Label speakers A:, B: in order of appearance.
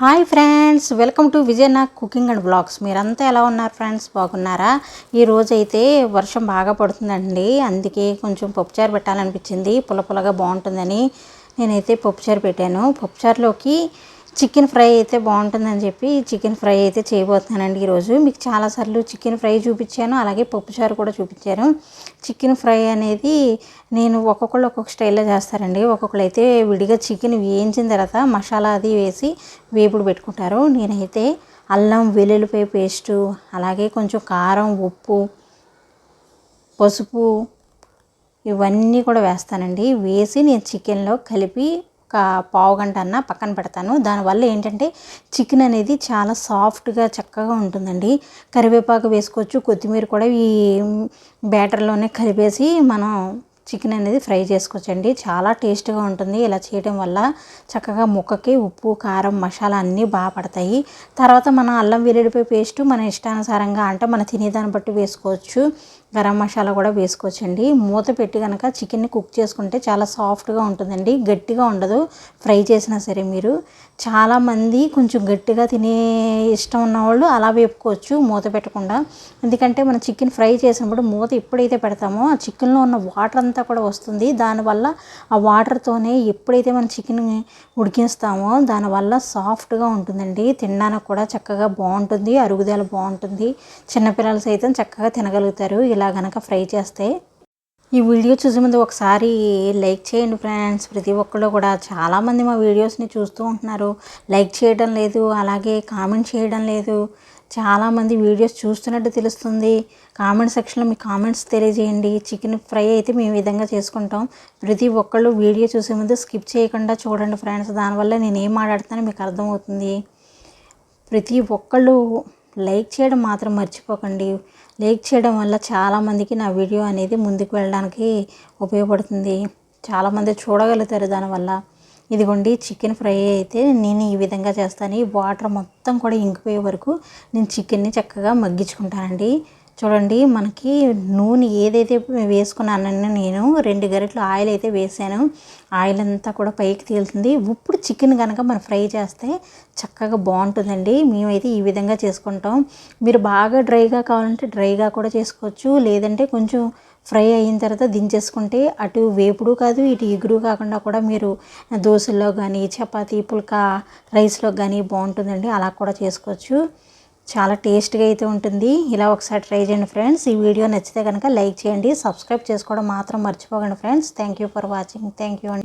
A: Hi friends welcome to Vijayanag cooking and blogs. మీరంతా ఎలా ఉన్నారు ఫ్రెండ్స్? బాగున్నారా? ఈరోజైతే అయితే వర్షం బాగా పడుతుందండి. అందుకే కొంచెం పప్పుచారు పెట్టాలనిపించింది. పుల్ల పుల్లగా బాగుంటుందని నేనైతే పప్పుచారు పెట్టాను. పప్పుచారులోకి చికెన్ ఫ్రై అయితే బాగుంటుందని చెప్పి చికెన్ ఫ్రై అయితే చేయబోతున్నానండి ఈరోజు. మీకు చాలాసార్లు చికెన్ ఫ్రై చూపించాను అలాగే పప్పుచారు కూడా చూపించాను. చికెన్ ఫ్రై అనేది నేను ఒక్కొక్కళ్ళు ఒక్కొక్క స్టైల్లో చేస్తారండి. ఒక్కొక్కరు అయితే విడిగా చికెన్ వేయించిన తర్వాత మసాలా అది వేసి వేపుడు పెట్టుకుంటారు. నేనైతే అల్లం వెల్లుల్లిపాయ పేస్టు అలాగే కొంచెం కారం ఉప్పు పసుపు ఇవన్నీ కూడా వేస్తానండి. వేసి నేను చికెన్లో కలిపి ఒక పావు గంట అన్న పక్కన పెడతాను. దానివల్ల ఏంటంటే చికెన్ అనేది చాలా సాఫ్ట్గా చక్కగా ఉంటుందండి. కరివేపాకు వేసుకోవచ్చు. కొత్తిమీర కూడా ఈ బ్యాటర్లోనే కలిపేసి మనం చికెన్ అనేది ఫ్రై చేసుకోవచ్చండి. చాలా టేస్ట్గా ఉంటుంది. ఇలా చేయడం వల్ల చక్కగా ముక్కకి ఉప్పు కారం మసాలా అన్నీ బాగా పడతాయి. తర్వాత మన అల్లం వెల్లుల్లిపాయ పేస్ట్ మన ఇష్టానుసారంగా అంటే మన తినేదాన్ని బట్టి వేసుకోవచ్చు. గరం మసాలా కూడా వేసుకోవచ్చండి. మూత పెట్టి కనుక చికెన్ని కుక్ చేసుకుంటే చాలా సాఫ్ట్గా ఉంటుందండి. గట్టిగా ఉండదు. ఫ్రై చేసినా సరే మీరు. చాలామంది కొంచెం గట్టిగా తినే ఇష్టం ఉన్నవాళ్ళు అలా వేపుకోవచ్చు మూత పెట్టకుండా. ఎందుకంటే మనం చికెన్ ఫ్రై చేసినప్పుడు మూత ఎప్పుడైతే పెడతామో ఆ చికెన్లో ఉన్న వాటర్ అంతా కూడా వస్తుంది. దానివల్ల ఆ వాటర్తోనే ఎప్పుడైతే మనం చికెన్ ఉడికిస్తామో దానివల్ల సాఫ్ట్గా ఉంటుందండి. తినడానికి కూడా చక్కగా బాగుంటుంది. అరుగుదల బాగుంటుంది. చిన్నపిల్లలు సైతం చక్కగా తినగలుగుతారు. ఇలా కనుక ఫ్రై చేస్తే ఈ వీడియో చూసే ముందు ఒకసారి లైక్ చేయండి ఫ్రెండ్స్. ప్రతి ఒక్కళ్ళు కూడా చాలామంది మా వీడియోస్ని చూస్తూ ఉంటున్నారు. లైక్ చేయడం లేదు అలాగే కామెంట్ చేయడం లేదు. చాలామంది వీడియోస్ చూస్తున్నట్టు తెలుస్తుంది. కామెంట్ సెక్షన్లో మీ కామెంట్స్ తెలియజేయండి. చికెన్ ఫ్రై అయితే మేము ఈ విధంగా చేసుకుంటాం. ప్రతి ఒక్కళ్ళు వీడియో చూసే ముందు స్కిప్ చేయకుండా చూడండి ఫ్రెండ్స్. దానివల్ల నేను ఏం మాట్లాడుతానో మీకు అర్థమవుతుంది. ప్రతి ఒక్కళ్ళు లైక్ చేయడం మాత్రం మర్చిపోకండి. లైక్ చేయడం వల్ల చాలామందికి నా వీడియో అనేది ముందుకు వెళ్ళడానికి ఉపయోగపడుతుంది. చాలామంది చూడగలుగుతారు దానివల్ల. ఇదిగోండి చికెన్ ఫ్రై అయితే నేను ఈ విధంగా చేస్తాను. ఈ వాటర్ మొత్తం కూడా ఇంకిపోయే వరకు నేను చికెన్ని చక్కగా మగ్గించుకుంటానండి. చూడండి మనకి నూనె ఏదైతే వేసుకున్నానో నేను రెండు గరిటలు ఆయిల్ అయితే వేసాను. ఆయిల్ అంతా కూడా పైకి తేలుతుంది. ఇప్పుడు చికెన్ కనుక మనం ఫ్రై చేస్తే చక్కగా బాగుంటుందండి. మేమైతే ఈ విధంగా చేసుకుంటాం. మీరు బాగా డ్రైగా కావాలంటే డ్రైగా కూడా చేసుకోవచ్చు. లేదంటే కొంచెం ఫ్రై అయిన తర్వాత దించేసుకుంటే అటు వేపుడు కాదు ఇటు ఇగురు కాకుండా కూడా మీరు దోశల్లో కానీ చపాతీ పుల్కా రైస్లో కానీ బాగుంటుందండి. అలా కూడా చేసుకోవచ్చు. చాలా టేస్ట్గా అయితే ఉంటుంది. ఇలా ఒకసారి ట్రై చేయండి ఫ్రెండ్స్. ఈ వీడియో నచ్చితే కనుక లైక్ చేయండి. సబ్స్క్రైబ్ చేసుకోవడం మాత్రం మర్చిపోకండి friends. Thank you for watching. Thank you అండి.